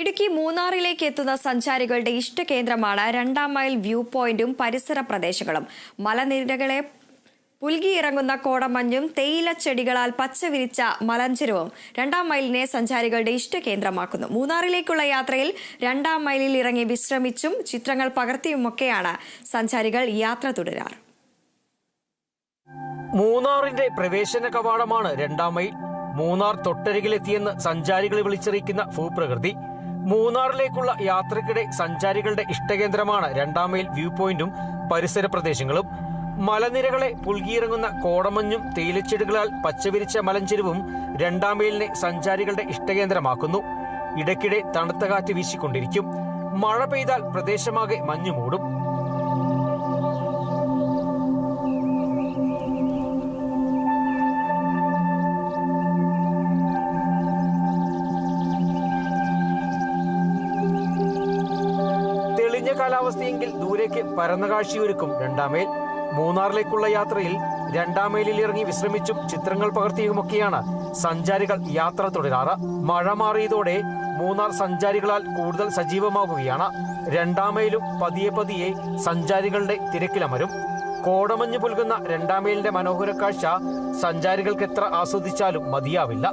ഇടുക്കി മൂന്നാറിലേക്ക് എത്തുന്ന സഞ്ചാരികളുടെ ഇഷ്ടകേന്ദ്രമാണ് രണ്ടാം മൈൽ വ്യൂ പോയിന്റും പരിസര പ്രദേശങ്ങളും. മലനിരകളെ പുൽകിയിറങ്ങുന്ന കോടമഞ്ഞും തേയിലച്ചെടികളാൽ പച്ചവിരിച്ച മലഞ്ചെരുവും രണ്ടാം മൈലിനെ സഞ്ചാരികളുടെ ഇഷ്ടകേന്ദ്രമാക്കുന്നു. മൂന്നാറിലേക്കുള്ള യാത്രയിൽ രണ്ടാം മൈലിൽ ഇറങ്ങി വിശ്രമിച്ചും ചിത്രങ്ങൾ പകർത്തിയുമൊക്കെയാണ് സഞ്ചാരികൾ യാത്ര തുടരാറ്. മൂന്നാറിന്റെ പ്രവേശന കവാടമാണ് രണ്ടാം മൈൽ. മൂന്നാർ തൊട്ടരികിലെത്തിയെന്ന് സഞ്ചാരികളെ വിളിച്ചറിയിക്കുന്ന ഭൂപ്രകൃതി. മൂന്നാറിലേക്കുള്ള യാത്രക്കിടെ സഞ്ചാരികളുടെ ഇഷ്ടകേന്ദ്രമാണ് രണ്ടാം മൈൽ വ്യൂ പോയിന്റും പരിസര പ്രദേശങ്ങളും. മലനിരകളെ പുൽകിയിറങ്ങുന്ന കോടമഞ്ഞും തേയിലച്ചെടികളാൽ പച്ചവിരിച്ച മലഞ്ചെരുവും രണ്ടാം മൈലിനെ സഞ്ചാരികളുടെ ഇഷ്ടകേന്ദ്രമാക്കുന്നു. ഇടയ്ക്കിടെ തണുത്ത കാറ്റ് വീശിക്കൊണ്ടിരിക്കും. മഴ പെയ്താൽ പ്രദേശമാകെ മഞ്ഞു മൂടും കാലാവസ്ഥയെങ്കിൽ ദൂരേക്ക് പരന്ന കാഴ്ചയൊരുക്കും മൈൽ. മൂന്നാറിലേക്കുള്ള യാത്രയിൽ രണ്ടാം മൈലിൽ ഇറങ്ങി വിശ്രമിച്ചും ചിത്രങ്ങൾ പകർത്തിയുമൊക്കെയാണ് സഞ്ചാരികൾ യാത്ര തുടരാറ്. മഴ മാറിയതോടെ മൂന്നാർ സഞ്ചാരികളാൽ കൂടുതൽ സജീവമാകുകയാണ്. മൈലും പതിയെ പതിയെ സഞ്ചാരികളുടെ തിരക്കിലമരും. കോടമഞ്ഞ് പുൽകുന്ന രണ്ടാം മൈലിന്റെ മനോഹര കാഴ്ച സഞ്ചാരികൾക്ക് എത്ര ആസ്വദിച്ചാലും മതിയാവില്ല.